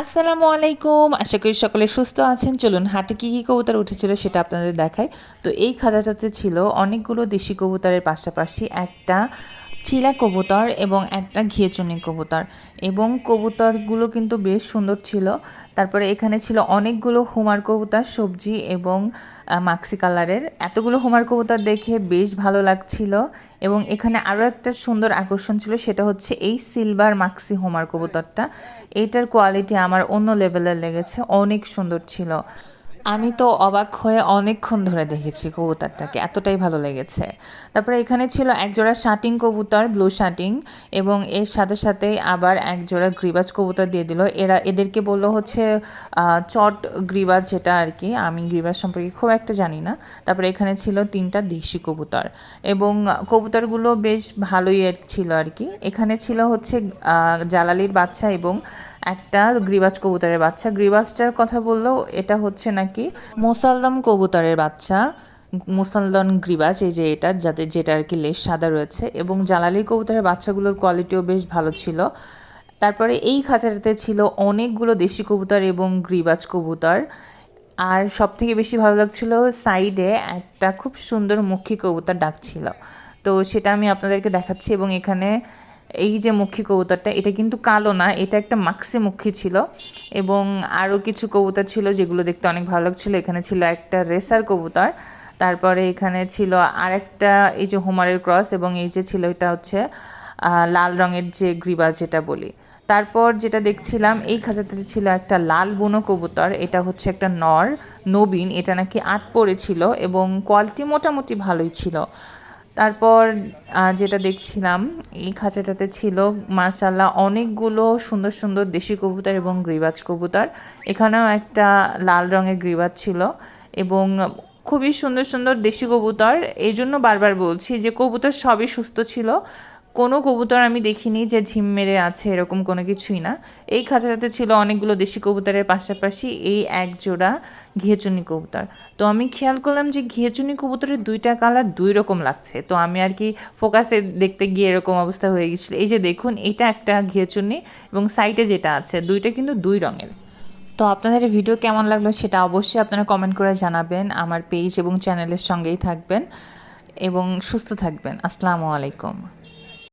আসসালামু আলাইকুম আশা করি সকলে সুস্থ আছেন। চলুন, হাটে কী কী কবুতর উঠেছিল সেটা আপনাদের দেখাই। তো এই খাতাটাতে ছিল অনেকগুলো দেশি কবুতরের পাশাপাশি একটা চিলা কবুতর এবং একটা ঘিয়েচুনি কবুতর। এবং কবুতরগুলো কিন্তু বেশ সুন্দর ছিল। তারপরে এখানে ছিল অনেকগুলো হুমার কবুতর, সবজি এবং মাক্সি কালারের। এতগুলো হুমার কবুতর দেখে বেশ ভালো লাগছিল। এবং এখানে আরও একটা সুন্দর আকর্ষণ ছিল, সেটা হচ্ছে এই সিলভার মাক্সি হোমার কবুতরটা। এইটার কোয়ালিটি আমার অন্য লেভেলের লেগেছে, অনেক সুন্দর ছিল। আমি তো অবাক হয়ে অনেকক্ষণ ধরে দেখেছি কবুতরটাকে, এতটাই ভালো লেগেছে। তারপরে এখানে ছিল একজোড়া শাটিং কবুতর, ব্লু শাটিং, এবং এর সাথে সাথে আবার একজোড়া গ্রিবাজ কবুতর দিয়ে দিল। এরা, এদেরকে বলল হচ্ছে চট গ্রিবাজ যেটা আর কি, আমি গ্রিবাজ সম্পর্কে খুব একটা জানি না। তারপরে এখানে ছিল তিনটা দেশি কবুতর, এবং কবুতরগুলো বেশ ভালোই ছিল আর কি। এখানে ছিল হচ্ছে জালালির বাচ্চা এবং একটা গ্রিবাজ কবুতরের বাচ্চা। গ্রিবাজটার কথা বললেও এটা হচ্ছে নাকি মোসালদম কবুতরের বাচ্চা মুসালদন গ্রিবাজ, এই যে এটা যাদের যেটা আর কি লেশ সাদা রয়েছে। এবং জালালি কবুতরের বাচ্চাগুলোর কোয়ালিটিও বেশ ভালো ছিল। তারপরে এই খাঁচাটাতে ছিল অনেকগুলো দেশি কবুতর এবং গ্রিবাজ কবুতর। আর সব থেকে বেশি ভালো লাগছিল সাইডে একটা খুব সুন্দর মুখী কবুতর ডাকছিল তো সেটা আমি আপনাদেরকে দেখাচ্ছি এবং এখানে এই যে মুখী কবুতরটা, এটা কিন্তু কালো না, এটা একটা মাক্সি মুখী ছিল। এবং আরও কিছু কবুতর ছিল যেগুলো দেখতে অনেক ভালো লাগছিল। এখানে ছিল একটা রেসার কবুতর, তারপরে এখানে ছিল আরেকটা, এই যে হোমারের ক্রস, এবং এই যে ছিল এটা হচ্ছে লাল রঙের যে গ্রিবা যেটা বলি। তারপর যেটা দেখছিলাম, এই খাঁচাতে ছিল একটা লাল বুনো কবুতর, এটা হচ্ছে একটা নর, নবীন, এটা নাকি আট পড়েছিল এবং কোয়ালিটি মোটামুটি ভালোই ছিল। তারপর যেটা দেখছিলাম, এই খাঁচাটাতে ছিল মাশাল্লাহ অনেকগুলো সুন্দর সুন্দর দেশি কবুতর এবং গ্রিবাজ কবুতর। এখানেও একটা লাল রঙের গ্রিবাজ ছিল এবং খুবই সুন্দর সুন্দর দেশি কবুতর। এই জন্য বারবার বলছি যে কবুতর সবই সুস্থ ছিল। কোনো কবুতর আমি দেখিনি যে ঝিম মেরে আছে, এরকম কোনো কিছুই না। এই খাঁচাটাতে ছিল অনেকগুলো দেশি কবুতরের পাশাপাশি এই এক জোড়া ঘিয়েচুনি কবুতর। তো আমি খেয়াল করলাম যে ঘিয়েচুনি কবুতরের দুইটা কালার দুই রকম লাগছে। তো আমি আর কি ফোকাসে দেখতে গিয়ে এরকম অবস্থা হয়ে গেছিল এই যে দেখুন, এটা একটা ঘিয়েচুনি এবং সাইডে যেটা আছে, দুইটা কিন্তু দুই রঙের। তো আপনাদের ভিডিও কেমন লাগল সেটা অবশ্যই আপনারা কমেন্ট করে জানাবেন। আমার পেজ এবং চ্যানেলের সঙ্গেই থাকবেন এবং সুস্থ থাকবেন। আসসালামু আলাইকুম।